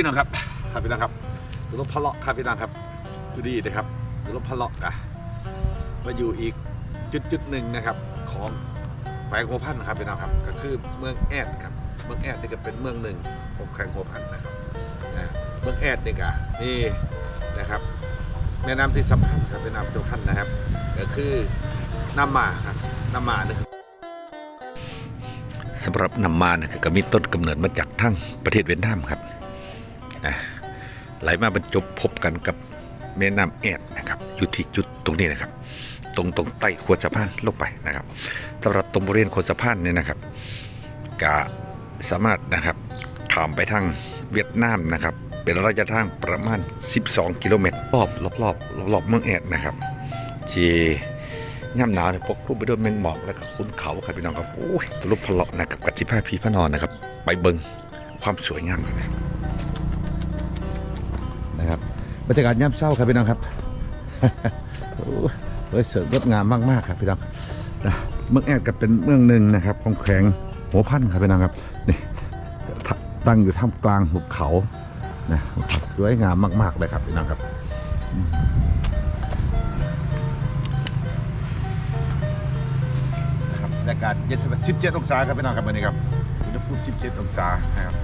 พี่น้องครับครับพี่น้องครับตุลพะเลาะครับพี่น้องครับดูดีนะครับตุลพะเลาะอะมาอยู่อีกจุดจุดหนึ่งนะครับของแขวงหัวพันนะครับพี่น้องครับ ก็คือเมืองแอดครับเมืองแอดนี่ก็เป็นเมืองหนึ่งของแขวงหัวพันนะครับนะเมืองแอดนี่ก็นี่นะครับแม่น้ำที่สำคัญครับเป็นน้ำสำคัญนะครับ ก็คือน้ำมาครับน้ำมานะครับสำหรับน้ำมานะก็มีต้นกำเนิดมาจากทั้งประเทศเวียดนามครับ ไหลมาบรรจบพบกันกับแม่น้ำแอดนะครับอยู่ที่จุดตรงนี้นะครับ ตรงตรงใต้ขวดสะพานลงไปนะครับสำหรับตรงบริเวณขวดสะพานเนี่ยนะครับก็สามารถนะครับข้ามไปทางเวียดนามนะครับ เป็นระยะทางประมาณ 12 กิโลเมตรรอบรอบรอบรอบเมืองแอดนะครับที่ย่ำหนาวเนี่ยปกคลุมไปด้วยแมงหมอกแล้วก็ขุนเขาครับพี่น้องครับโอ้ยทะลุพลาะนะครับกับจิผ้าพีพระนอนนะครับ ไปเบิงความสวยงามกันนะครั บรรยากาศย่ำเศร้าครับพี่น้องครับเฮ้ยเสริมงดงามมากๆครับพี่น้องนะเมืองแอดก็เป็นเมืองหนึ่งนะครับ ของแขวงหัวพันครับพี่น้องครับนี่ตั้งอยู่ท่ามกลางหุบเขานะสวยงามมาก ๆ เลยครับพี่น้องครับนะครับบรรยากาศเย็นสบาย17องศาครับพี่น้องครับวันนี้ครับอุณหภูมิ17องศานะครับ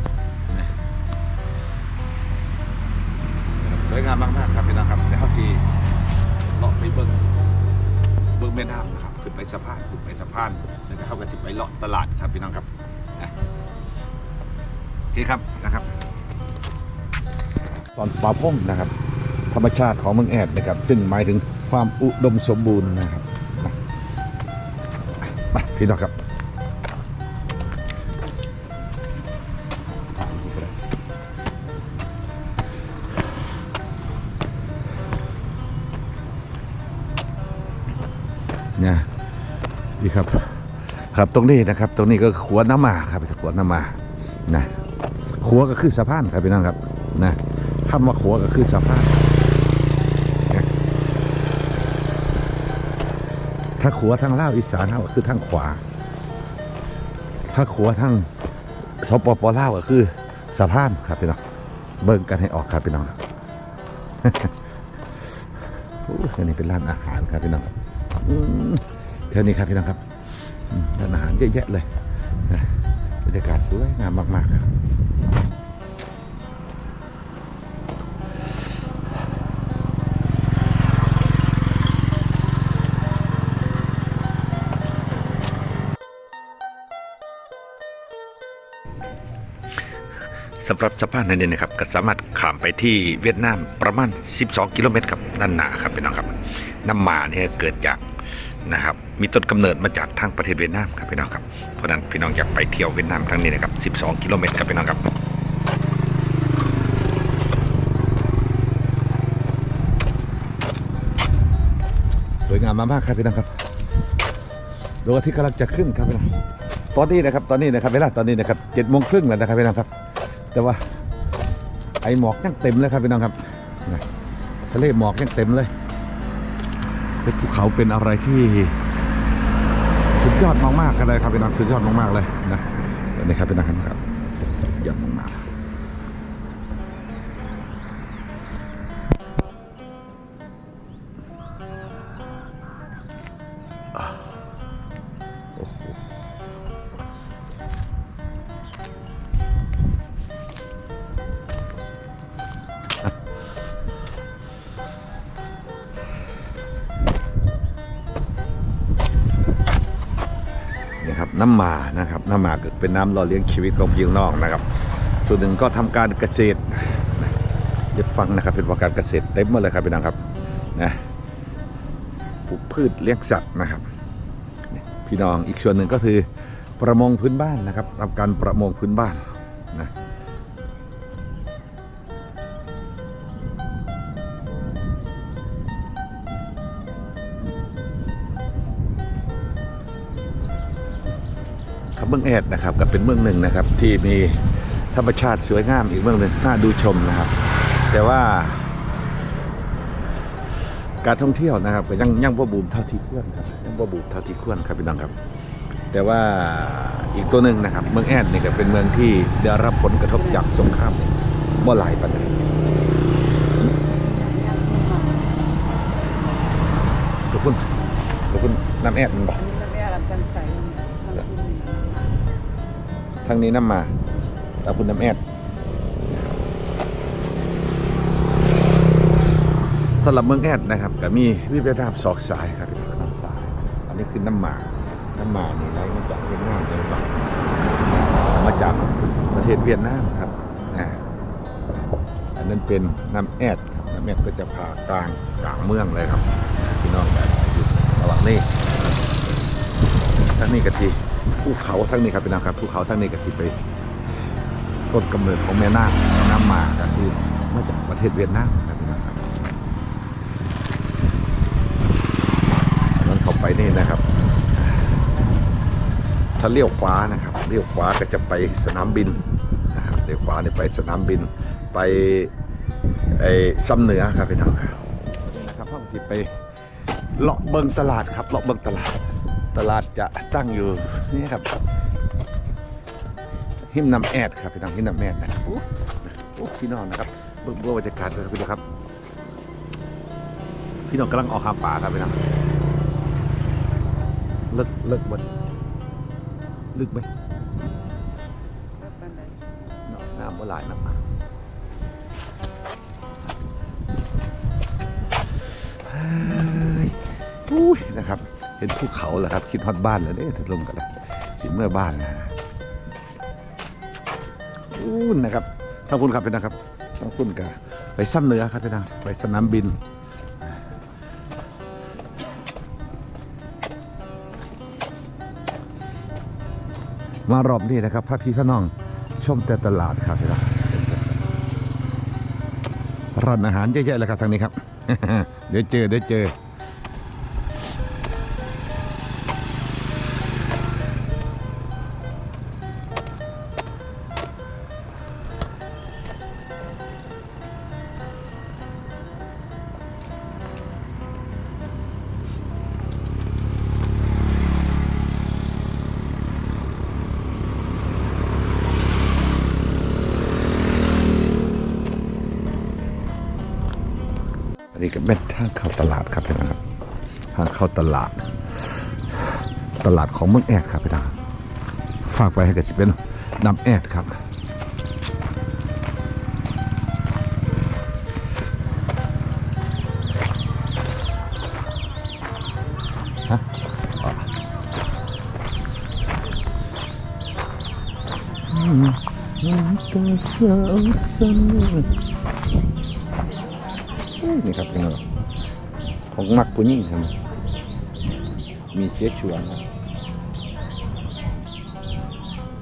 วยงามมากๆครับพี่น้องครับเดี๋ยวที่เลาะไปเบิ้งเบิ้งแม่น้ำนะครับขึ้นไปสะพานขึ้นไปสะพานแล้วก็เข้ากันสิไปเลาะตลาดครับพี่น้องครับนะโอเคครับนะครับ ตอนป่าพงนะครับ ธรรมชาติของเมืองแอดนะครับ ซึ่งหมายถึงความอุดมสมบูรณ์นะครับไปพี่น้องครับี่ครับ ครับตรงนี้นะครับ ตรงนี้ก็ขัวน้ำมาครับขัวน้ำมานะขัวก็คือสะพานครับพี่น้องครับนะคำว่าขัวก็คือสะพานถ้าขัวทางลาวอีสานเขาก็คือทางขวา ถ้าขัวทางสปปลาวก็คือสะพานครับพี่น้องเบิ่งกันให้ออกครับพี่น้องครับโอ้ยอันนี้เป็นร้านอาหารครับพี่น้องครับ อืมแถวนี้ครับพี่น้องครับร้านอาหารเยอะแยะเลยนะบรรยากาศสวยงามมากๆครับสำหรับสะพานนั้นเนี่ยนะครับก็สามารถข้ามไปที่เวียดนามประมาณ 12 กิโลเมตรครับด้านหนาครับพี่น้องครับน้ำมาเนี่ยเกิดจาก นะครับ มีต้นกำเนิดมาจากทางประเทศเวียดนามครับพี่น้องครับ เพราะนั้นพี่น้องอยากไปเที่ยวเวียดนามครั้งนี้นะครับ 12 กิโลเมตรครับพี่น้องครับสวยงามมากๆครับพี่น้องครับดวงอาทิตย์กำลังจะขึ้นครับพี่น้องตอนนี้นะครับตอนนี้นะครับเวลาตอนนี้นะครับเจ็ดโมงครึ่งแล้วนะครับพี่น้องครับ แต่ว่าไอหมอกยังเต็มเลยครับพี่น้องครับทะเลหมอกยังเต็มเลย เป็นภูเขาเป็นอะไรที่สุดยอดมากๆกันเลยครับเป็นนักสุดยอดมากๆเลยนะนี่ครับเป็นนักครับ น้ำหมานะครับน้ำหมาก็เป็นน้ำหล่อเลี้ยงชีวิตของพี่น้องนะครับ ส่วนหนึ่งก็ทำการเกษตรจะฟังนะครับเป็นว่าการเกษตรเต็มหมดเลยครับพี่น้องครับนะปลูกพืชเลี้ยงสัตว์นะครับ พี่น้องอีกส่วนหนึ่งก็คือประมงพื้นบ้านนะครับทำการประมงพื้นบ้าน ครับเมืองแอดนะครับก็เป็นเมืองหนึ่งนะครับ ที่มีธรรมชาติสวยงามอีกเมืองหนึ่งน่าดูชมนะครับ แต่ว่า การท่องเที่ยวนะครับก็ยังยังบ่บูมเท่าที่ควรครับยังบ่บูมเท่าที่ควรครับพี่น้องครับ แต่ว่าอีกตัวหนึ่งนะครับ เมืองแอดนี่ก็เป็นเมืองที่ได้รับผลกระทบจากสงครามบ่หลายปานใดขอบคุณขอบคุณน้ำแอดมันบอก ทางนี้น้ำมาขอบคุณน้ำแอดสำหรับเมืองแอดนะครับก็มีวิเวณามสอกสายครับน้ำสาย อันนี้คือน้ำหมากน้ำหมานี่ไหลมาจากเวียดนามเลยครับมาจากประเทศเวียดนามครับอ่าอันนั้นเป็นน้ำแอดน้ำแอดก็จะผ่ากลางกลางเมืองเลยครับพี่น้องอาศัยอยู่ระหว่างนี้ทั้งนี้กะทิ ภูเขาทั้งนี้ครับพี่น้องครับภูเขาทั้งนี้กะทิไปต้นกำเนิดของแม่นาคน้ำมาก็คือมาจากประเทศเวียดนามครับพี่น้องครับนั้นเข้าไปนี่นะครับ ถ้าเลี้ยวขวานะครับเลี้ยวขวาก็จะไปสนามบินนะครับเลี้ยวขวานี่ไปสนามบินไปไอ้ซ้ำเหนือครับพี่น้องครับนะครับพ่อสิไปเลาะเบิงตลาดครับเลาะเบิงตลาด ตลาดจะตั้งอยู่นี่ครับ หิมน้ำแอดครับพี่น้องหิมน้ำแอดนะโอ้โอ้พี่น้องนะครับเบิ่งบิ่งบรรยากาศเลยครับพี่น้องครับ พี่น้องกำลังออกหาป่าครับพี่น้องลึกลึกบนลึกไหมรับกันได้น้ำว่าหลายน้ำมาเฮ้ยอุ้ยนะครับ เห็นภูเขาแล้วครับ คิดฮอดบ้านแล้วเนี่ยถึงลงกันแล้วสิเมื่อบ้านนะอู้นะครับท่านคุณครับเป็นะครับท่านคุณกับไปซ้ำเหนือครับเป็นะไปสนามบินมารอบนี้นะครับพระพี่พระน้องชมแต่ตลาดครับพี่น้องร้านอาหารเยอะๆเลยครับทางนี้ครับ เดี๋ยวเจอเดี๋ยวเจอ อันนี้ก็เป็นทางเข้าตลาดครับพี่น้องครับ ทางเข้าตลาด ตลาดของเมืองแอดครับพี่น้องฝากไปให้กับสิเป็นน้ำแอดครับฮะอ๋ออืมอืมตัวสาวส นุกนี่ครับพี่น้องของมักผู้หญิงครับ มีเชื้อชวนครับ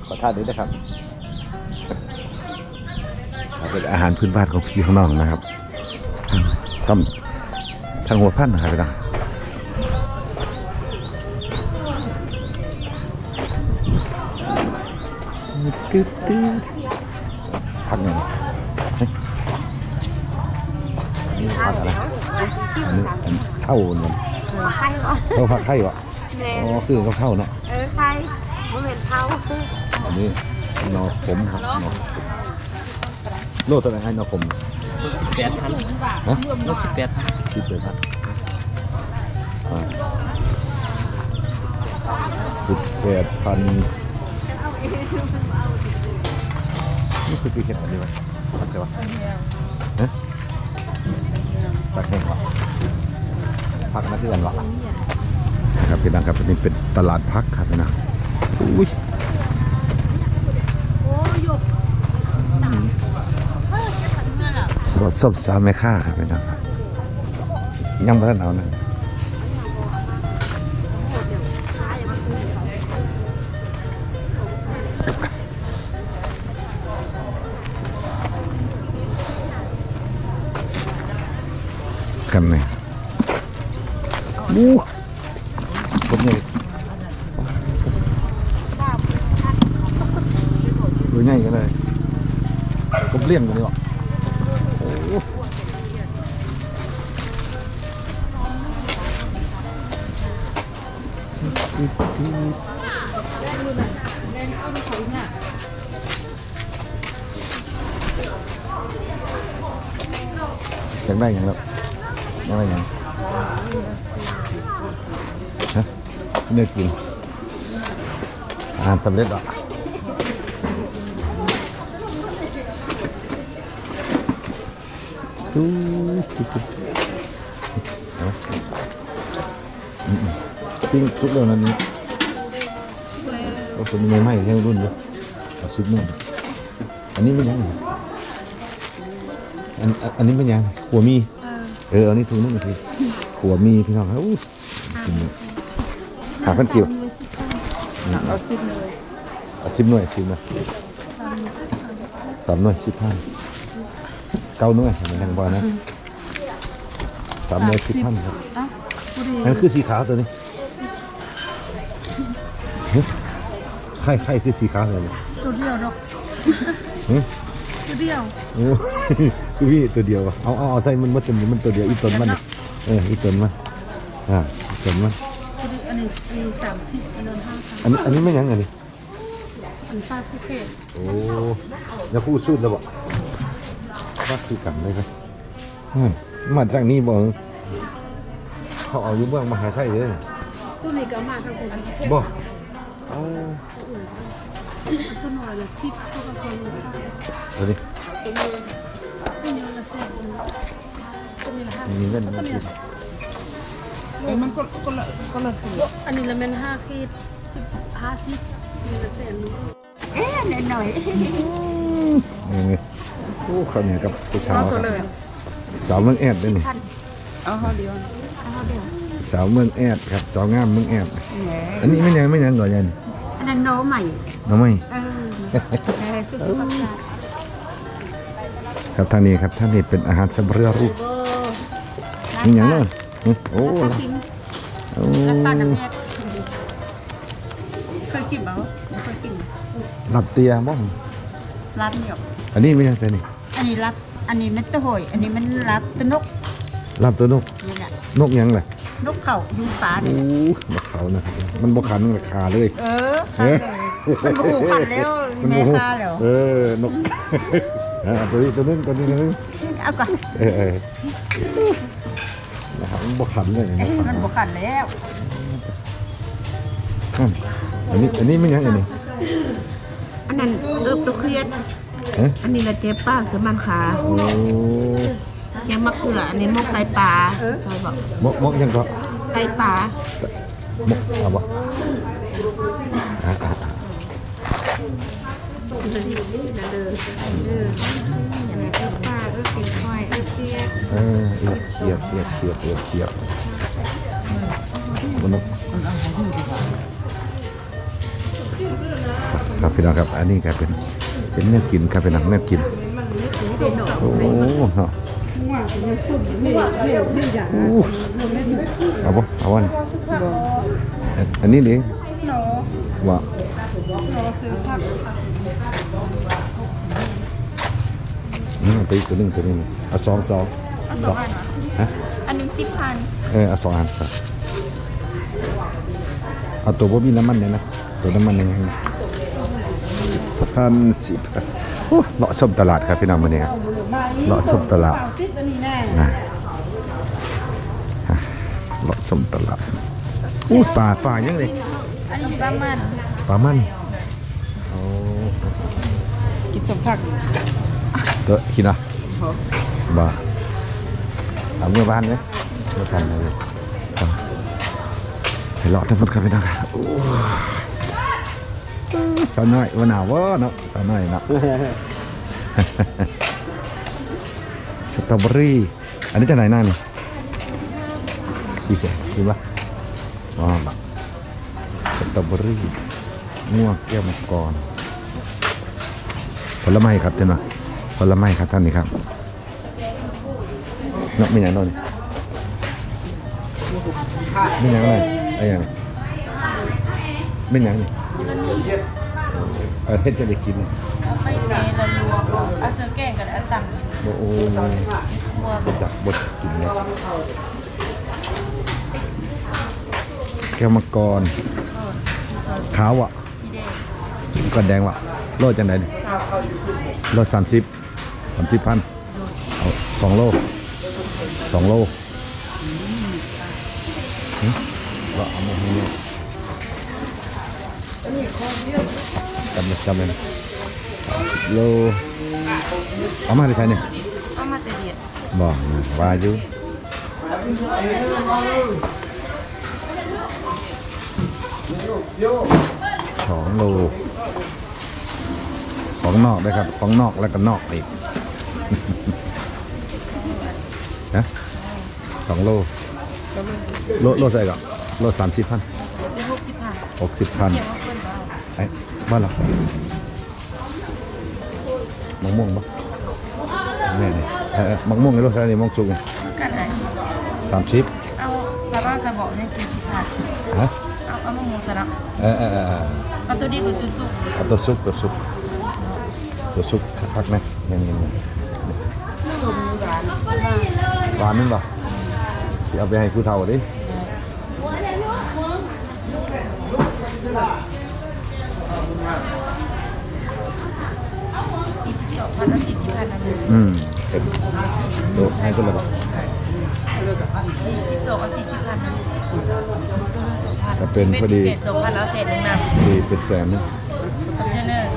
ขอท่านี้นะครับเป็นอาหารพื้นบ้านของพี่ของน้องนะครับซ้ำทางหัวพันนะครับพี่น้องตึ๊ดตึ๊ดพักหนึ่ง นี่พักอะไรอันนี้อันเท่าเนี่ยไข่เหรอเท่าฟักไข่วะแม่อ๋อคือเขาเท่าเนาะเออไข่บ่เหม็นเผาอันนี้นอผมครับนอโลตัวไหนให้นอผมรถสิบแปดพันฮะรถสิบแปดพันสิบเลยครับสิบแปดพันนี่คือปีเห็ดอะไรวะพักเลยวะ พักนั่นคือกันวะครับพี่น้องครับอันนี้เป็นตลาดพักครับพี่น้องอุ้ยโอ้ยกรถส้มสามแม่ค่าครับพี่น้องครับยังไม่ทันเอานะกันไหน มูผมเลยดูง่ายกันเลยผมเลี้ยงกันเลยว่ะโอ้อยากได้หยังแล้วอยากได้หยัง เนื้อกินอาหารสำเร็จอะดูเอาอืมๆปิ้งซุปแล้วนั่นนี่ก็เป็นเมย์ใหม่แค่รุ่นอยู่เอาซุปนู่นอันนี้ไม่ยังอันอันนี้ไม่ยังหัวมี เอออานี่ถุงนึงทีหัวมีพี่น้องครับอู้ หาพันกิวอืมเอาชิ้นเลยเอาชิมหน่อยชิมหน่อยสามหน่วยสิบห้าเก้าหน่วยมันยังบอลนะสามหน่วยสิบพันครับอะพอดีนั่นคือสีขาวตัวนี้เฮ้ยไข่ไข่คือสีขาวเลยเนี่ยตัวเดียวดอกเฮ้ยตัวเดียวโอ้คือพี่ตัวเดียวอะเอาเอาเอาใส่มันมันตัวมันตัวเดียวอีตนมันนี่เอออีตนมันอ่าอีตนมันตัว นี้อันนี้อันนี้สามสิบอันนั้นห้าสิบอันนี้อันนี้ไม่ยังไงนี่อันฟ้าภูเก็ตโอ้แล้วพูดสุดแล้วบอกว่าคือกันเลยครับอืมมาจากนี้บอกเขาเอาอยู่เมืองมหาชัยเลยตัวนี้ก็มาทางคนบอกเอาตัวหน่อยละสิบตัวก็คนละสามเดี๋ยวนี้ตัวนี้ละสิบตัวนี้ละห้ามีเงินมีกิน เอ้ยมันก็ก็ละก็ละตัวอันนี้ละแม่นห้าขีดสิบห้าสิบนี่ละแสนนึงเออนี่โอ้เขาวเนี่ยกับผู้สาวเอาคตัวรับเลยสาวเมืองแอดด้วยนี่เอาห่อเดียวสาวเมืองแอดครับสาวงามเมืองแอดแหมอันนี้ไม่ยังไม่ยังก่อนยันอันนั้นโนใหม่น้องไม่เออเออสุดสุดประกาศครับทางนี้ครับท่านนี้เป็นอาหารสำเร็จรูปนี่อย่างนั้นหึ โอ้ล่ะโอ้ปลาดังแยกเคยกินเปล่าไม่เคยกินหลับเตียบ้องร้านเดียวอันนี้ไม่ยังไงนี่อันนี้รับ อันนี้มันตะโหยอันนี้มันรับตะนกหลับตัวนก นี่แหละนกยังเลยนกเขายูฟ้าโอ้นี่แหละมาเขานะครับมันบกขันราคาเลย เออขันเลยมันบูขันแล้วแม่โอ้คาแล้วเออนก อ่าตัวนี้ตัวนึงตัวนี้ตัวนึงเอาก่อน เออเออนะครั บมันบกขันเลยนะเอ้ยครับมันบูขันแล้วอืมอันนี้อันนี้ไม่ยังอันนี้อันนั้นเอิบตัวเครียดเอ๊ะอันนี้ละเจ็บป้าเสือมันขาโอ้ยังมะเขืออันนี้มกไตปลาใช่บอกมกมกยังก็ไตปลามกเอาบ่อ่าอ่าอ่านั่นเด้อเอออันนี้เอิบป้าเอิบกินค่อย เอิบเครียดเออเอียดเขียดเอียดเขียดเอียดเขียดมันกครับพี่น้องครับ อันนี้ครับเป็นเป็นเนื้อกินครับเป็นหนังเนื้อกินโอ้เนาะโอ้เอาปะเอาวันอันนี้ดิหนอว่าหน อซื้อผักอืมเอาไปอีกตัวหนึงตัวหนึงเอาสองสองสองฮะอันหนึ่งสิบพันเออเอาสองอันครับเอาตัวบ่มีน้ำมันเนี่ยนะตัวน้ำมันเนี่ยนะพันสิบโอ้เลาะชมตลาดครับพี่น้องมื้อนี้ครับ เลาะชมตลาดติดอันนี้แน่นะฮะเลาะชมตลาดอู้ปลาปลายังเลยอันนี้ปลามันปลามันโอ้กินสมผักเตอะกินอะบ่เอาเมื่อบ้านเลยเมื่อบ้านเลยเอาไปเลาะทั้งหมดครับพี่น้องครับโอ้สาวน้อยวันหนาววะเนาะสาวน้อยเนาะสตรอเบอรี่ อันนี้จะไหนหน้านี่สีเขียวดูปะว้าวสตรอเบอรี่ม่วงแก้วมังกรผลไม้ครับเจ้าหน่อย ผลไม้ครับท่านนี่ครับเนาะไม่อย่างโนั้นไม่อย่างเลยไอ้อย่างไม่อย่างนี่เออเฮ็ดจะได้กินนะไม่เซละลวกเอาเสื้อแกงกับอันตังโอ้โหบดจับบดกินเลยแก้วมังกรขาวอะสีแดงก่อนแดงวะโลจังไดนี่โลสามสิบ สามสิบพันเอาสองโลสองโลหึเราเอามาให้เนี่ยจำเลยจำเลยนะโลเอามาได้ใช่เนี่ยเอามาแต่เดียดบอกนะวาอยุสองโลของนอกด้วยครับ ของนอกแล้วก็นอกอีก นะสองโลโลโลใส่ก่อนโลสามสิบพันเป็นหกสิบพันหกสิบพันเกี่ยวกับเพื่อนเราไอ้บ้านเรามะม่วงปะแม่นี่เออเออมะม่วงไอ้โลใส่นี่มะม่วงสุกกันไหนสามสิบเอาสาระสะบอกในสี่สิบพันฮะเอาเอามะม่วงสาระเออเออเออเออเอาตัวนี้คือตัวสุกเอาตัวซุปตัวซุปตัวซุปคักๆนะยังยังยัง หวานนึงป่ะสิเอาไปให้ผู้เฒ่าดิสี่สิบสองพันแล้วสี่สิบพันอันนี้อืมเต็มโดดให้ก็เลยป่ะสี่สิบสองเอาสี่สิบพันอันนี้ตัวละสองพันจะเป็นพอดีเศษสองพันแล้วเศษหนึ่งนะดีเป็นแสนนะคอนเทนเนอร์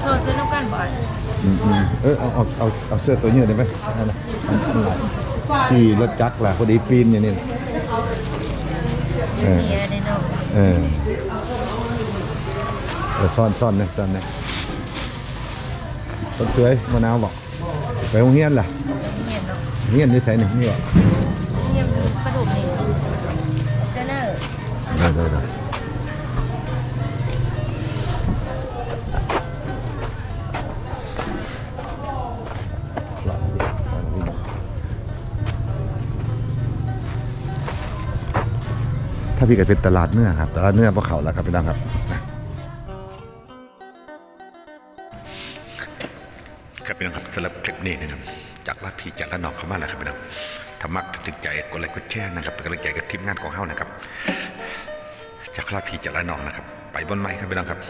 โซนซื้อน้ำกันบ่อยอืมอืม เออเอาเอาเอาเอาเสื้อตัวนี้ได้ไหมเอานะอันอันไหนที่รถจักรล่ะพอดีปีนอย่างนี้เออเมียในนอกเออเออซ่อนซ่อนนะซ่อนนะต้นเสวยมะนาวบอกไปโรงเรียนล่ะเมียเนาะเรียนที่ไสนี่นี่วะเมียคือกระดูกนี่เจเนอร์ ได้ได้ได้ พี่ก็เป็นตลาดเนื้อครับ ตลาดเนื้อพวกเขาแล้วครับพี่น้องครับครับพี่น้องครับสำหรับคลิปนี้นะครับจากลาพี่จากละน้องเข้ามาแล้วครับพี่น้องถ้ามักถึงใจกดไลค์กดแชร์นะครับเป็นกำลังใจกับทีมงานของเฮานะครับ จากลาพี่จากละน้องนะครับ ไปบนไม้ครับพี่น้องครับ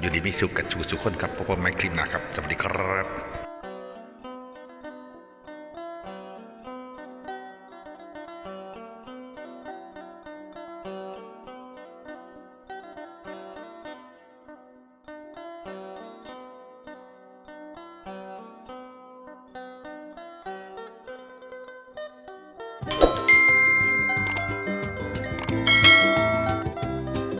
อยู่ดีมีสุขกันสู่สุขคนครับพบกันใหม่คลิปหน้าครับสวัสดีครับ